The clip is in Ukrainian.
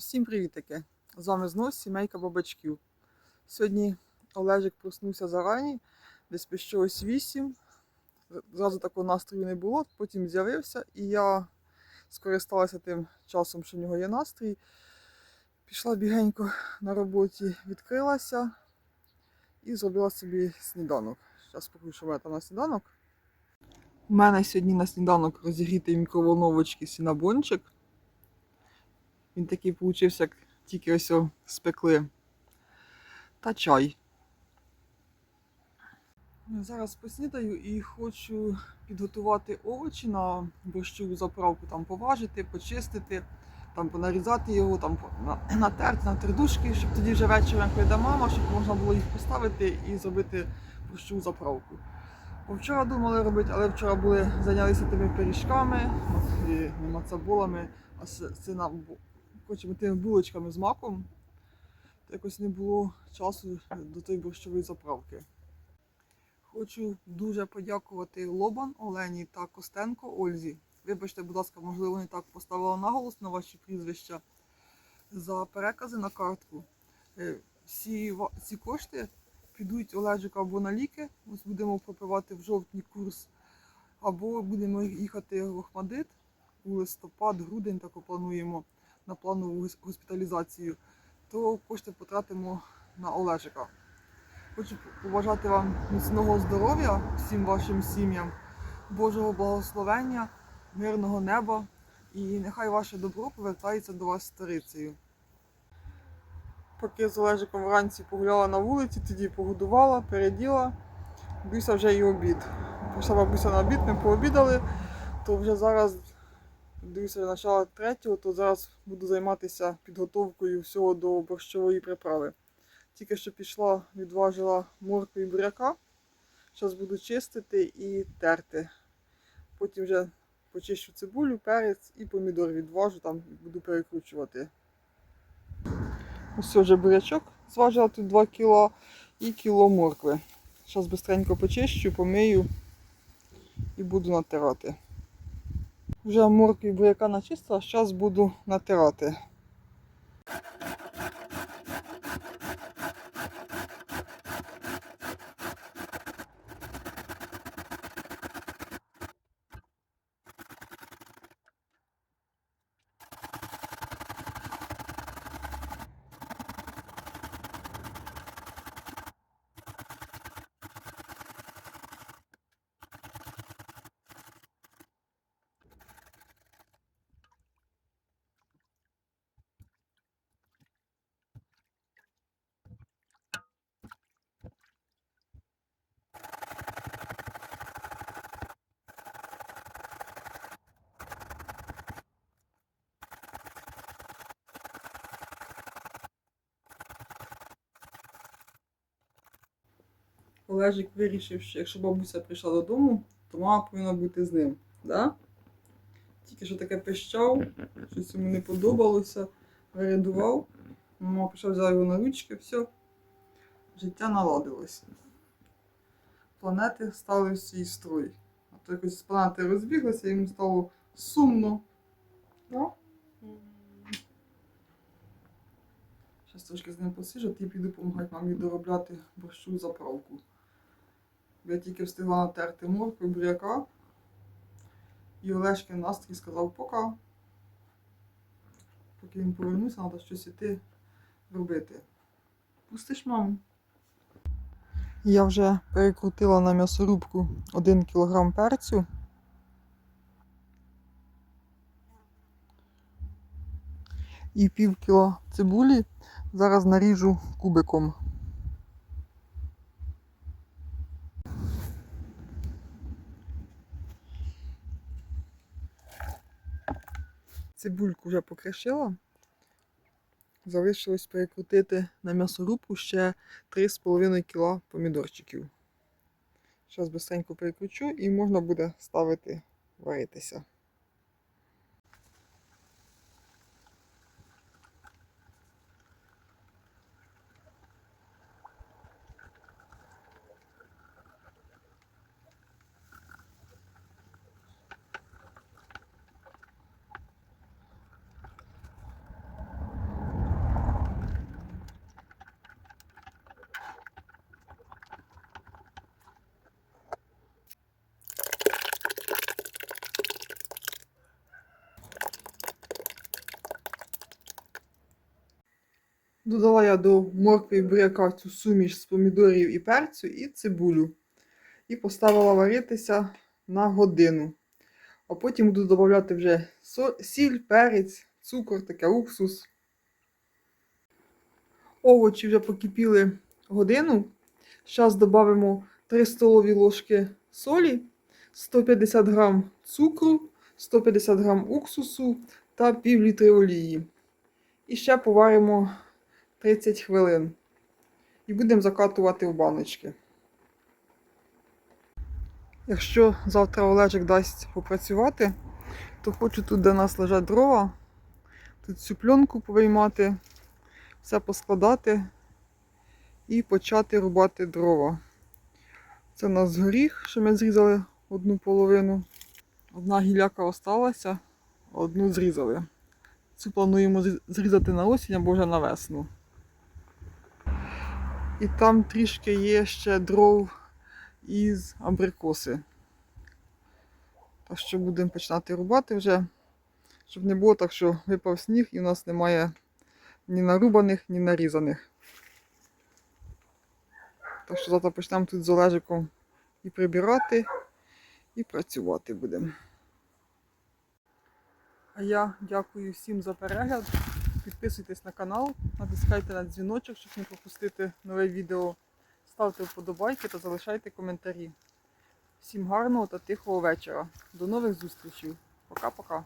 Всім привітики! З вами знов сімейка бабачків. Сьогодні Олежик проснувся зарані, десь під щось 8. Зразу такого настрою не було, потім з'явився, і я скористалася тим часом, що в нього є настрій. Пішла бігенько на роботі, відкрилася і зробила собі сніданок. Зараз покажу, мене там на сніданок. У мене сьогодні на сніданок розігрітий мікроволновочки сінабончик. Він такий получився, як тільки ось спекли. Та чай. Зараз поснідаю і хочу підготувати овочі на борщову заправку, там поважити, почистити, там понарізати його, там натерти на тридушки, щоб тоді вже вечором прийде мама, щоб можна було їх поставити і зробити борщову заправку. Бо Вчора думали робити, але вчора були зайнялися тими пиріжками, не мацаболами, а сина хочемо тими булочками з маком. То якось не було часу до тої борщової заправки. Хочу дуже подякувати Лобан Олені та Костенко Ользі. Вибачте, будь ласка, можливо, не так поставила наголос на ваші прізвища за перекази на картку. Е, Всі, ці кошти підуть Олежику або на ліки. Ось будемо пропивати в жовтні курс, або будемо їхати в Охмадит у листопад, грудень, так плануємо на планову гос- госпіталізацію, то кошти потратимо на Олежика. Хочу побажати вам міцного здоров'я всім вашим сім'ям, Божого благословення, мирного неба і нехай ваше добро повертається до вас старицею. Поки з Олежиком вранці погуляла на вулиці, тоді погодувала, переділа. Бабуся вже і обід. Прийшла бабуся на обід, ми пообідали, то вже зараз дивлюся начало третього, то зараз буду займатися підготовкою всього до борщової приправи. Тільки що пішла, відважила моркву і буряка. Зараз буду чистити і терти. Потім вже почищу цибулю, перець і помідор відважу там буду перекручувати. Ось вже бурячок зважила тут 2 кг і кіло моркви. Зараз швидко почищу, помию і буду натирати. Вже моркві буряка начистила, зараз буду натирати. Олежик вирішив, що якщо бабуся прийшла додому, то мама повинна бути з ним. Да? Тільки що таке пищав, щось йому не подобалося, вирядував. Мама пішла взяла його на ручки, все, життя наладилось. Планети стали в свій строй. А то якось планети розбіглися, йому стало сумно. Да? Зараз трошки з ним посижу, і піду допомагати мамі доробляти борщу заправку. Я тільки встигла натерти моркву, буряка. І Олешкин настрій сказав пока. Поки він повернувся, треба щось іти робити. Пустиш маму. Я вже перекрутила на м'ясорубку 1 кг перцю. І пів кіло цибулі зараз наріжу кубиком. Цибульку вже покришила. Залишилось перекрутити на м'ясорубку ще 3,5 кг помідорчиків. Зараз быстренько перекручу і можна буде ставити варитися. Додала я до моркви і буряка цю суміш з помідорів і перцю і цибулю. І поставила варитися на годину. А потім буду додавати вже сіль, перець, цукор, таке уксус. Овочі вже покипіли годину. Зараз додамо 3 столові ложки солі, 150 грам цукру, 150 грам уксусу та пів літри олії. І ще поваримо 30 хвилин. І будемо закатувати в баночки. Якщо завтра Олежик дасть попрацювати, то хочу тут, де нас лежать дрова, тут цю пленку повиймати, все поскладати і почати рубати дрова. Це у нас горіх, що ми зрізали одну половину. Одна гіляка осталася, одну зрізали. Цю плануємо зрізати на осінь або вже на весну. І там трішки є ще дров із абрикоси. Так що будемо починати рубати вже, щоб не було так, що випав сніг і у нас немає ні нарубаних, ні нарізаних. Так що завтра почнемо тут з Олежиком і прибирати, і працювати будемо. А я дякую всім за перегляд. Підписуйтесь на канал, натискайте на дзвіночок, щоб не пропустити нове відео. Ставте вподобайки та залишайте коментарі. Всім гарного та тихого вечора. До нових зустрічей. Пока-пока.